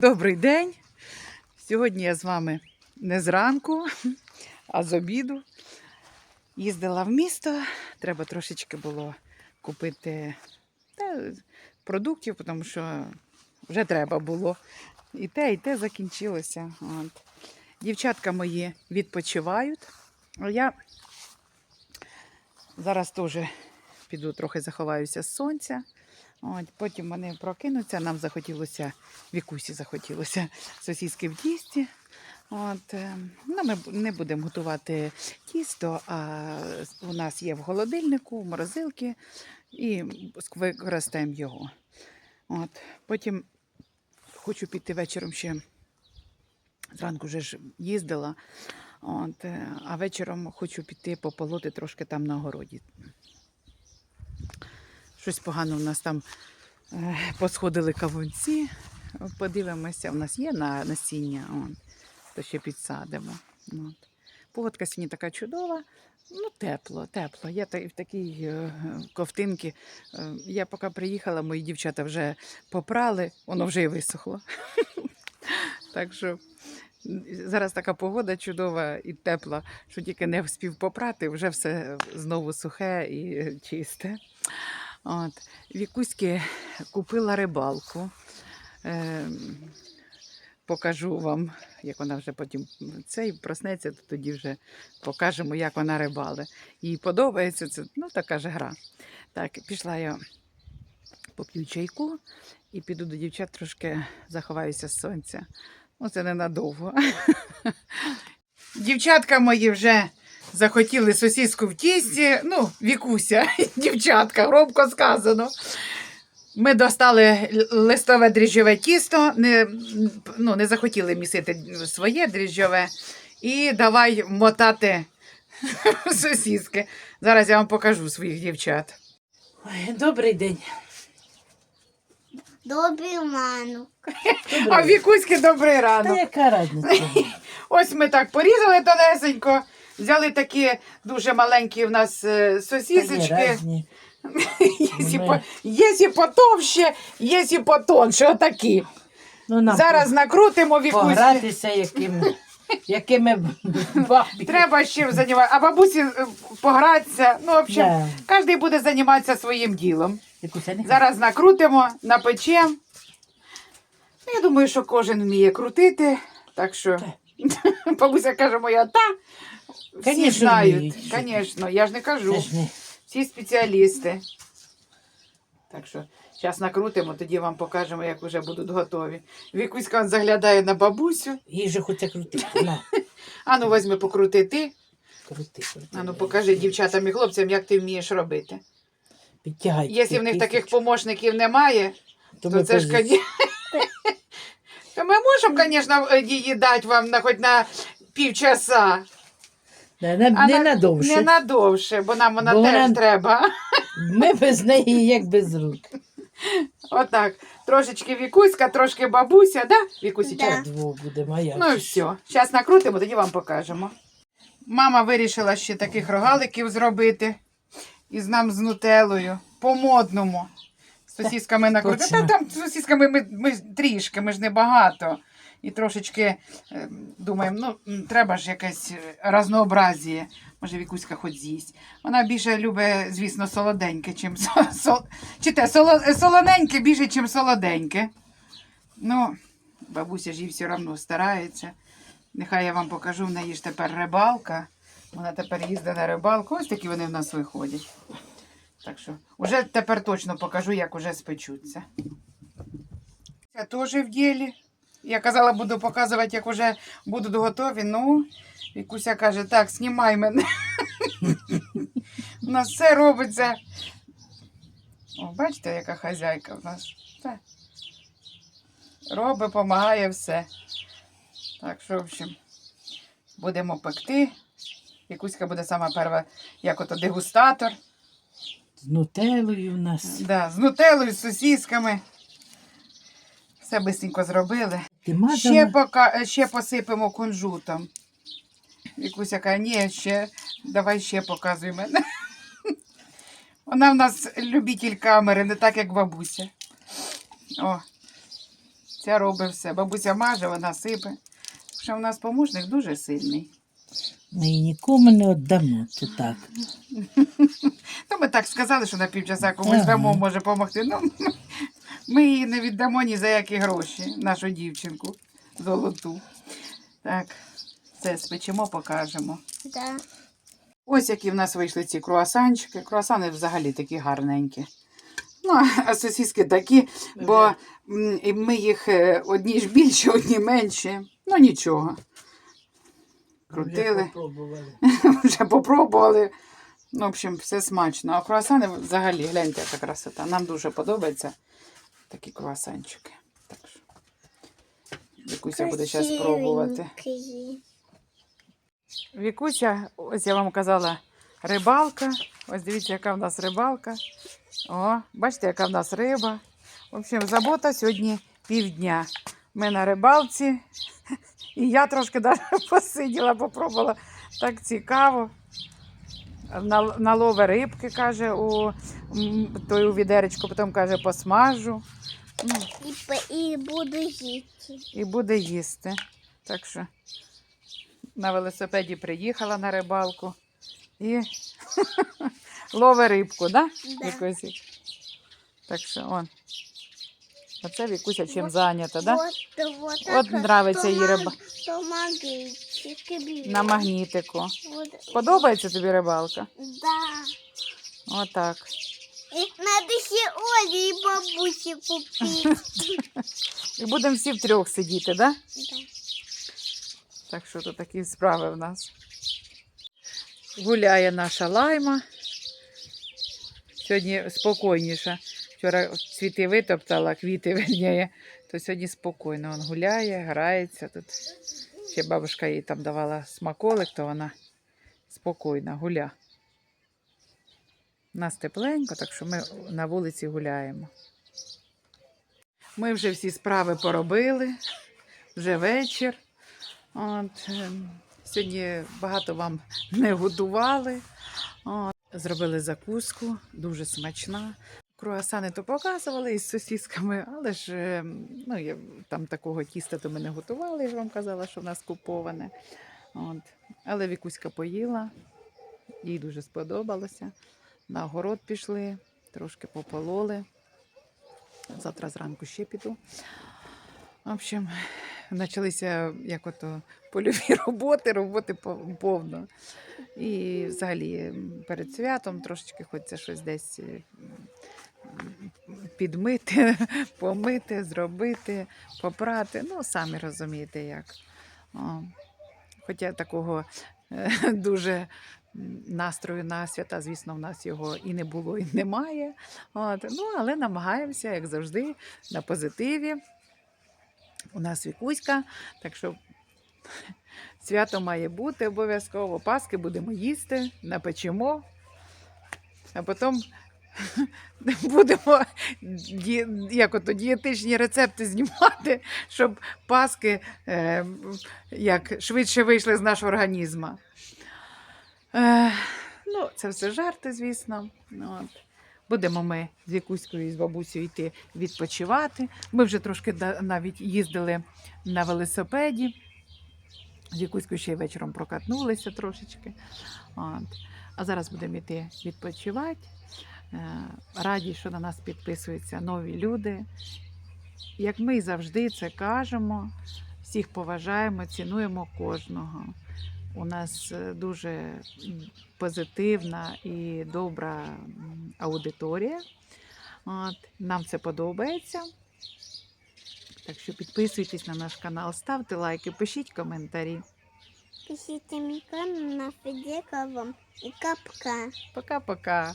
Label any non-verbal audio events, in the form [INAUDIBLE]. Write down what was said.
Добрий день. Сьогодні я з вами не зранку, а з обіду. Їздила в місто. Треба трошечки було купити та, продуктів, тому що вже треба було. І те, і те закінчилося. От. Дівчатка мої відпочивають. Я зараз теж піду трохи заховаюся з сонця. От, потім вони прокинуться. Нам захотілося, Вікусі захотілося сосіски в тісті. От, е, ну, ми не будемо готувати тісто, а у нас є в холодильнику, в морозилці, і використаємо його. От, потім хочу піти вечором ще. Зранку вже ж їздила, от, е, а вечором хочу піти пополоти трошки там на городі. Щось погано у нас там е, посходили кавунці. Подивимося, у нас є на насіння, от, то ще підсадимо. От. Погодка сьогодні така чудова. Ну, тепло, тепло. Я в такій е, ковтинці. Е, я поки приїхала, мої дівчата вже попрали, воно вже і висохло. [LAUGHS] Так що зараз така погода чудова і тепла, що тільки не вспів попрати, вже все знову сухе і чисте. От. Вікуськи купила рибалку. Е, покажу вам, як вона вже потім цей проснеться, то тоді вже покажемо, як вона рибали. Їй подобається це, ну така ж гра. Так, пішла я поп'ю чайку і піду до дівчат трошки заховаюся з сонця. Ну, це ненадовго. [LAUGHS] Дівчатка мої вже захотіли сосіску в тісті. Ну, Вікуся, [LAUGHS] дівчатка, громко сказано. Ми достали листове дріжджове тісто, не, ну, не захотіли місити своє дріжджове. І давай мотати [LAUGHS] сосіски. Зараз я вам покажу своїх дівчат. Ой, добрий день. Добрий ману. А Вікуськи добрий Та яка разниця? [LAUGHS] Ось ми так порізали тонесенько, взяли такі дуже маленькі в нас е, сосісочки. [LAUGHS] Є і Ми- по- Є і потовще, є і потонше, отакі. Ну, нам Зараз накрутимо вікуськи. погратися, яким, якими бабі. Треба ще займатися. А бабусі е, погратися. Ну, в общем, Да. кожен буде займатися своїм ділом. Не Зараз накрутимо, напечемо. Ну, Я думаю, що кожен вміє крутити. Так що [LAUGHS] бабуся каже моя, та всі Конечно, знають. вміють. Звісно, я ж не кажу. Це ж не. Всі спеціалісти. Так що зараз накрутимо, тоді вам покажемо, як вже будуть готові. Вікуська он заглядає на бабусю. Хоче крутити. [LAUGHS] На, Ану, візьми покрути ти. крути, крути. Ану, покажи дівчатам і хлопцям, як ти вмієш робити. Підтягай. Якщо в них таких помощників немає, то ми це ж, коні... [LAUGHS] То ми можемо, звісно, її дати вам на хоч на півчаса. Не, не, А не на- надовше. Не надовше, бо нам вона Бо теж вона- треба. Ми без неї як без рук. Отак. Трошечки Вікуська, трошки бабуся, да? Вікусі, Да. чай? Двох буде моя. Ну і все. Зараз накрутимо, тоді вам покажемо. Мама вирішила ще таких рогаликів зробити із нам з нутелою. По-модному. З сосісками накрутити. точно. Та там з сосісками ми, ми трішки, ми ж не багато. І трошечки е, думаємо, ну треба ж якесь е, разнообразіє. Може, Вікуська хоч з'їсть. Вона більше любить, звісно, солоденьке, чим со, со, чи те, соло, солоненьке більше, чим солоденьке. Ну, бабуся ж їй все одно старається. Нехай я вам покажу, в неї ж тепер рибалка. Вона тепер їздить на рибалку. Ось такі вони в нас виходять. Так що, вже тепер точно покажу, як уже спечуться. Це теж в ділі. Я казала, буду показувати, як вже будуть готові. Ну, Вікуся каже, так, знімай мене. У нас все робиться. О, бачите, яка хазяйка в нас. Так. Робить, допомагає все. Так що, в общем, будемо пекти. Якуська буде сама перша, як ото дегустатор. З нутелою в нас. Да, з нутеллою, з сосісками. Все бисенько зробили. Ти Ще, пока, ще посипемо кунжутом. Вікуся каже, ні, ще, давай ще показуй мене. [LAUGHS] Вона в нас любитель камери, не так, як бабуся. О, Ця робить все. Бабуся маже, вона сипе. Що в нас помощник дуже сильний. Ми її нікому не віддамо. Це так. То [LAUGHS] ми так сказали, що на півчаса комусь Ага. дамо може допомогти. Ну, ми її не віддамо ні за які гроші, нашу дівчинку золоту. Так, це спечемо, покажемо. Да. Ось які в нас вийшли ці круасанчики. Круасани взагалі такі гарненькі. Ну, а сосиски такі, бо ми їх е, одні ж більше, одні менші. Ну нічого. Крутили, [LAUGHS] вже попробували. Ну, в общем, все смачно. А круасани взагалі, гляньте, яка красота. Нам дуже подобаються такі круасанчики. Так що. Вікуся буде зараз пробувати. Вікуся, ось я вам казала, рибалка. Ось дивіться, яка в нас рибалка. О, бачите, яка в нас риба. В общем, забота сьогодні півдня. Ми на рибалці. [LAUGHS] І я трошки даже [LAUGHS] посиділа, попробувала. Так цікаво. На- Налове рибки, каже, у, той у відеречку, потім каже, посмажу. Ну, І, і буду їсти. і буде їсти. Так що на велосипеді приїхала на рибалку і [LAUGHS] лове рибку, да? Да. Так що он. Оце Вікуся чим Вот- зайнята, да? Вот, вот От нравиться їй риба. Беру. На магнітику. Подобається тобі рибалка? Да. Отак. Надо ще Олі і бабусі купити. [LAUGHS] І будемо всі втрьох сидіти, да? да. Так що тут такі справи в нас. Гуляє наша лайма. Сьогодні спокійніше. Вчора цвіти витоптала, квіти верніє, то сьогодні спокійно. Він гуляє, грається тут. Ще бабушка їй там давала смаколик, то вона спокійно гуля. У нас тепленько, так що ми на вулиці гуляємо. Ми вже всі справи поробили, вже вечір. От, ем, сьогодні багато вам не готували. От, зробили закуску, дуже смачна. Круасани то показували із сосісками, але ж ем, ну, я, там такого тіста то ми не готували, я ж вам казала, що в нас куповане. От. Але Вікуська поїла, їй дуже сподобалося. На огород пішли, трошки попололи. Завтра зранку ще піду. В общем, почалися як ото польові [LAUGHS] роботи, роботи повно. І взагалі перед святом трошечки хочеться щось десь е, підмити, [LAUGHS] помити, зробити, попрати. Ну, самі розумієте як. О, Хоча такого е, [LAUGHS] дуже настрою на свята, звісно, в нас його і не було, і немає. От. Ну, але намагаємося, як завжди, на позитиві. У нас вікуська, так що [LAUGHS] свято має бути обов'язково. Паски будемо їсти, напечемо, а потім [LAUGHS] будемо як ото, дієтичні рецепти знімати, щоб паски е, як швидше вийшли з нашого організму. Е, ну, це все жарти, звісно. Ну, От. Будемо ми з Вікуською і з бабусею йти відпочивати. Ми вже трошки навіть їздили на велосипеді. З Вікуською ще й вечором прокатнулися трошечки. От. А зараз будемо йти відпочивати. Е, Раді, що на нас підписуються нові люди. Як ми і завжди це кажемо, всіх поважаємо, цінуємо кожного. У нас е, дуже позитивна і добра аудиторія. От, нам це подобається. Так що підписуйтесь на наш канал, ставте лайки, пишіть коментарі. Пишіть мій канал на Федека вам і капка. Пока-пока.